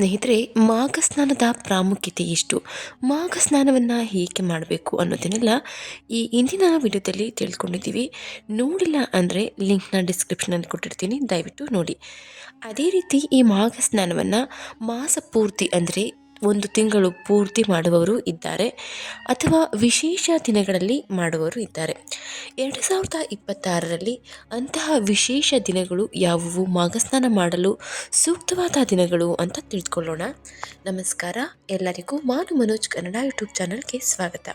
ಸ್ನೇಹಿತರೆ ಮಾಘ ಸ್ನಾನದ ಪ್ರಾಮುಖ್ಯತೆ ಎಷ್ಟು? ಮಾಘ ಸ್ನಾನವನ್ನು ಹೇಗೆ ಮಾಡಬೇಕು ಅನ್ನೋದನ್ನೆಲ್ಲ ಈ ಇಂದಿನ ವಿಡಿಯೋದಲ್ಲಿ ತಿಳ್ಕೊಂಡಿದ್ದೀವಿ. ನೋಡಿಲ್ಲ ಅಂದರೆ ಲಿಂಕ್ನ ಡಿಸ್ಕ್ರಿಪ್ಷನಲ್ಲಿ ಕೊಟ್ಟಿರ್ತೀನಿ, ದಯವಿಟ್ಟು ನೋಡಿ. ಅದೇ ರೀತಿ ಈ ಮಾಘ ಸ್ನಾನವನ್ನು ಮಾಸ ಪೂರ್ತಿ ಅಂದರೆ ಒಂದು ತಿಂಗಳು ಪೂರ್ತಿ ಮಾಡುವವರು ಇದ್ದಾರೆ ಅಥವಾ ವಿಶೇಷ ದಿನಗಳಲ್ಲಿ ಮಾಡುವವರು ಇದ್ದಾರೆ. ಎರಡು ಸಾವಿರದ ಇಪ್ಪತ್ತಾರರಲ್ಲಿ ಅಂತಹ ವಿಶೇಷ ದಿನಗಳು ಯಾವುವು? ಮಾಘಸ್ನಾನ ಮಾಡಲು ಸೂಕ್ತವಾದ ದಿನಗಳು ಅಂತ ತಿಳಿದುಕೊಳ್ಳೋಣ ನಮಸ್ಕಾರ, ಎಲ್ಲರಿಗೂ ಮಾನು ಮನೋಜ್ ಕನ್ನಡ ಯೂಟ್ಯೂಬ್ ಚಾನಲ್ಗೆ ಸ್ವಾಗತ.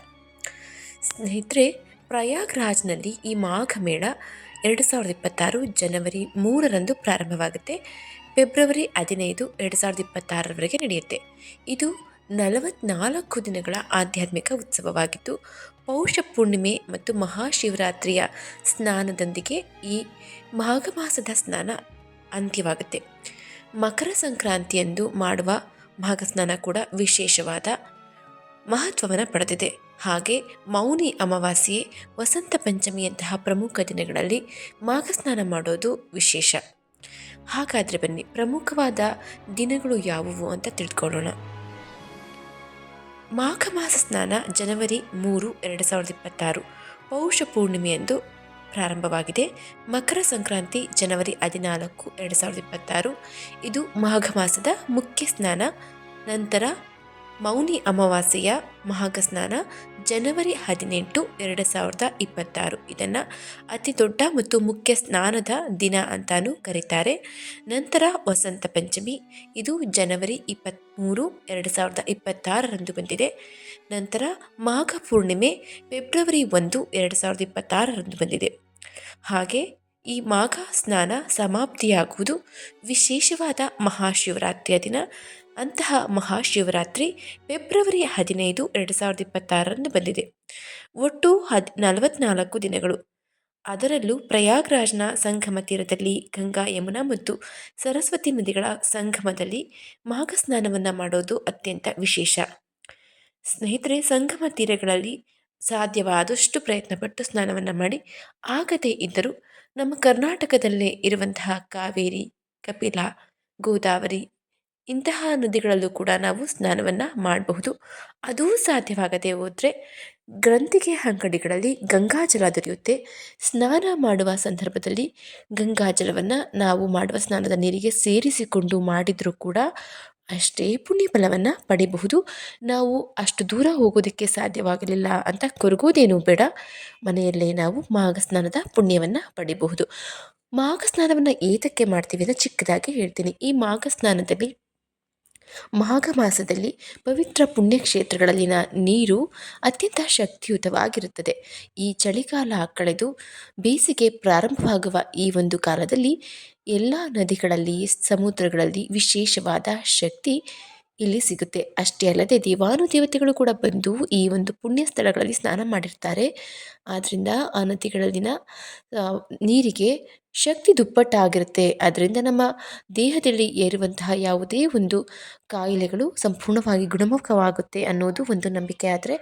ಸ್ನೇಹಿತರೆ, ಪ್ರಯಾಗ್ರಾಜ್ನಲ್ಲಿ ಈ ಮಾಘ ಮೇಳ ಎರಡು ಸಾವಿರದ ಇಪ್ಪತ್ತಾರು ಜನವರಿ ಮೂರರಂದು ಪ್ರಾರಂಭವಾಗುತ್ತೆ. ಫೆಬ್ರವರಿ ಹದಿನೈದು ಎರಡು ಸಾವಿರದ ಇಪ್ಪತ್ತಾರರವರೆಗೆ ನಡೆಯುತ್ತೆ. ಇದು ನಲವತ್ನಾಲ್ಕು ದಿನಗಳ ಆಧ್ಯಾತ್ಮಿಕ ಉತ್ಸವವಾಗಿದ್ದು, ಪೌಷ ಪೂರ್ಣಿಮೆ ಮತ್ತು ಮಹಾಶಿವರಾತ್ರಿಯ ಸ್ನಾನದೊಂದಿಗೆ ಈ ಮಾಘ ಮಾಸದ ಸ್ನಾನ ಅಂತ್ಯವಾಗುತ್ತೆ. ಮಕರ ಸಂಕ್ರಾಂತಿಯಂದು ಮಾಡುವ ಮಾಘ ಸ್ನಾನ ಕೂಡ ವಿಶೇಷವಾದ ಮಹತ್ವವನ್ನು ಪಡೆದಿದೆ. ಹಾಗೆ ಮೌನಿ ಅಮಾವಾಸ್ಯೆ, ವಸಂತ ಪಂಚಮಿಯಂತಹ ಪ್ರಮುಖ ದಿನಗಳಲ್ಲಿ ಮಾಘ ಸ್ನಾನ ಮಾಡೋದು ವಿಶೇಷ. ಹಾಗಾದರೆ ಬನ್ನಿ, ಪ್ರಮುಖವಾದ ದಿನಗಳು ಯಾವುವು ಅಂತ ತಿಳ್ಕೊಳ್ಳೋಣ. ಮಾಘ ಮಾಸ ಸ್ನಾನ ಜನವರಿ ಮೂರು, ಎರಡು ಸಾವಿರದ ಇಪ್ಪತ್ತಾರು. ಪೌಷ ಪೂರ್ಣಿಮೆಯಂದು ಪ್ರಾರಂಭವಾಗಿದೆ. ಮಕರ ಸಂಕ್ರಾಂತಿ ಜನವರಿ ಹದಿನಾಲ್ಕು, ಎರಡು ಸಾವಿರದ ಇಪ್ಪತ್ತಾರು. ಇದು ಮಾಘ ಮಾಸದ ಮುಖ್ಯ ಸ್ನಾನ. ನಂತರ ಮೌನಿ ಅಮಾವಾಸ್ಯೆಯ ಮಹಾಗಸ್ನಾನ ಜನವರಿ ಹದಿನೆಂಟು, ಎರಡು ಸಾವಿರದ ಇಪ್ಪತ್ತಾರು. ಇದನ್ನು ಅತಿ ದೊಡ್ಡ ಮತ್ತು ಮುಖ್ಯ ಸ್ನಾನದ ದಿನ ಅಂತಾನೂ ಕರೀತಾರೆ. ನಂತರ ವಸಂತ ಪಂಚಮಿ. ಇದು ಜನವರಿ ಇಪ್ಪತ್ತ್ಮೂರು ಎರಡು ಸಾವಿರದ ಇಪ್ಪತ್ತಾರರಂದು ಬಂದಿದೆ. ನಂತರ ಮಾಘ ಪೂರ್ಣಿಮೆ, ಫೆಬ್ರವರಿ ಒಂದು, ಎರಡು ಸಾವಿರದ ಇಪ್ಪತ್ತಾರರಂದು ಬಂದಿದೆ. ಹಾಗೆ ಈ ಮಾಘ ಸ್ನಾನ ಸಮಾಪ್ತಿಯಾಗುವುದು. ವಿಶೇಷವಾದ ಮಹಾಶಿವರಾತ್ರಿಯ ದಿನ. ಅಂತಹ ಮಹಾಶಿವರಾತ್ರಿ ಫೆಬ್ರವರಿ ಹದಿನೈದು, ಎರಡು ಸಾವಿರದ ಇಪ್ಪತ್ತಾರರಂದು ಬಂದಿದೆ. ಒಟ್ಟು ಹದ್, ನಲವತ್ನಾಲ್ಕು ದಿನಗಳು. ಅದರಲ್ಲೂ ಪ್ರಯಾಗ್ರಾಜ್ನ ಸಂಗಮ ತೀರದಲ್ಲಿ ಗಂಗಾ ಯಮುನಾ ಮತ್ತು ಸರಸ್ವತಿ ನದಿಗಳ ಸಂಗಮದಲ್ಲಿ ಮಾಘ ಸ್ನಾನವನ್ನು ಮಾಡೋದು ಅತ್ಯಂತ ವಿಶೇಷ. ಸ್ನೇಹಿತರೆ, ಸಂಗಮ ತೀರಗಳಲ್ಲಿ ಸಾಧ್ಯವಾದಷ್ಟು ಪ್ರಯತ್ನಪಟ್ಟು ಸ್ನಾನವನ್ನು ಮಾಡಿ, ಆಗದೇ ಇದ್ದರೂ ನಮ್ಮ ಕರ್ನಾಟಕದಲ್ಲೇ ಇರುವಂತಹ ಕಾವೇರಿ, ಕಪಿಲ, ಗೋದಾವರಿ ಇಂತಹ ನದಿಗಳಲ್ಲೂ ಕೂಡ ನಾವು ಸ್ನಾನವನ್ನು ಮಾಡಬಹುದು. ಅದೂ ಸಾಧ್ಯವಾಗದೆ ಹೋದರೆ ಗ್ರಂಥಿಗೆ ಅಂಗಡಿಗಳಲ್ಲಿ ಗಂಗಾಜಲ ದೊರೆಯುತ್ತೆ. ಸ್ನಾನ ಮಾಡುವ ಸಂದರ್ಭದಲ್ಲಿ ಗಂಗಾಜಲವನ್ನು ನಾವು ಮಾಡುವ ಸ್ನಾನದ ನೀರಿಗೆ ಸೇರಿಸಿಕೊಂಡು ಮಾಡಿದರೂ ಕೂಡ ಅಷ್ಟೇ ಪುಣ್ಯ ಫಲವನ್ನು ಪಡೆಯಬಹುದು ನಾವು ಅಷ್ಟು ದೂರ ಹೋಗೋದಕ್ಕೆ ಸಾಧ್ಯವಾಗಲಿಲ್ಲ ಅಂತ ಕೊರಗೋದೇನೂ ಬೇಡ. ಮನೆಯಲ್ಲೇ ನಾವು ಮಾಘ ಸ್ನಾನದ ಪುಣ್ಯವನ್ನು ಪಡೆಯಬಹುದು ಮಾಘ ಸ್ನಾನವನ್ನು ಏತಕ್ಕೆ ಮಾಡ್ತೀವಿ ಅಂತ ಚಿಕ್ಕದಾಗಿ ಹೇಳ್ತೀನಿ. ಈ ಮಾಘ ಸ್ನಾನದಲ್ಲಿ ಮಾಘ ಮಾಸದಲ್ಲಿ ಪವಿತ್ರ ಪುಣ್ಯಕ್ಷೇತ್ರಗಳಲ್ಲಿನ ನೀರು ಅತ್ಯಂತ ಶಕ್ತಿಯುತವಾಗಿರುತ್ತದೆ. ಈ ಚಳಿಗಾಲ ಕಳೆದು ಬೇಸಿಗೆ ಪ್ರಾರಂಭವಾಗುವ ಈ ಒಂದು ಕಾಲದಲ್ಲಿ ಎಲ್ಲ ನದಿಗಳಲ್ಲಿ, ಸಮುದ್ರಗಳಲ್ಲಿ ವಿಶೇಷವಾದ ಶಕ್ತಿ ಇಲ್ಲಿ ಸಿಗುತ್ತೆ. ಅಷ್ಟೇ ಅಲ್ಲದೆ ದೇವಾನು ದೇವತೆಗಳು ಕೂಡ ಬಂದು ಈ ಒಂದು ಪುಣ್ಯ ಸ್ಥಳಗಳಲ್ಲಿ ಸ್ನಾನ ಮಾಡಿರ್ತಾರೆ. ಆದ್ದರಿಂದ ಆ ನದಿಗಳಲ್ಲಿನ ನೀರಿಗೆ ಶಕ್ತಿ ದುಪ್ಪಟ್ಟಾಗಿರುತ್ತೆ. ಅದರಿಂದ ನಮ್ಮ ದೇಹದಲ್ಲಿ ಏರುವಂತಹ ಯಾವುದೇ ಒಂದು ಕಾಯಿಲೆಗಳು ಸಂಪೂರ್ಣವಾಗಿ ಗುಣಮುಖವಾಗುತ್ತೆ ಅನ್ನೋದು ಒಂದು ನಂಬಿಕೆ. ಆದರೆ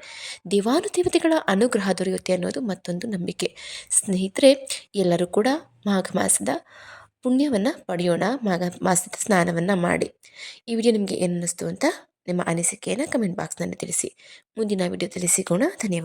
ದೇವಾನುದೇವತೆಗಳ ಅನುಗ್ರಹ ದೊರೆಯುತ್ತೆ ಅನ್ನೋದು ಮತ್ತೊಂದು ನಂಬಿಕೆ. ಸ್ನೇಹಿತರೆ, ಎಲ್ಲರೂ ಕೂಡ ಮಾಘ ಮಾಸದ ಪುಣ್ಯವನ್ನು ಪಡೆಯೋಣ. ಮಾಘ ಮಾಸದ ಸ್ನಾನವನ್ನು ಮಾಡಿ. ಈ ವಿಡಿಯೋ ನಿಮಗೆ ಏನು ಅನ್ನಿಸ್ತು ಅಂತ ನಿಮ್ಮ ಅನಿಸಿಕೆಯನ್ನು ಕಮೆಂಟ್ ಬಾಕ್ಸ್ನಲ್ಲಿ ತಿಳಿಸಿ. ಮುಂದಿನ ವಿಡಿಯೋದಲ್ಲಿ ಸಿಗೋಣ ಧನ್ಯವಾದ.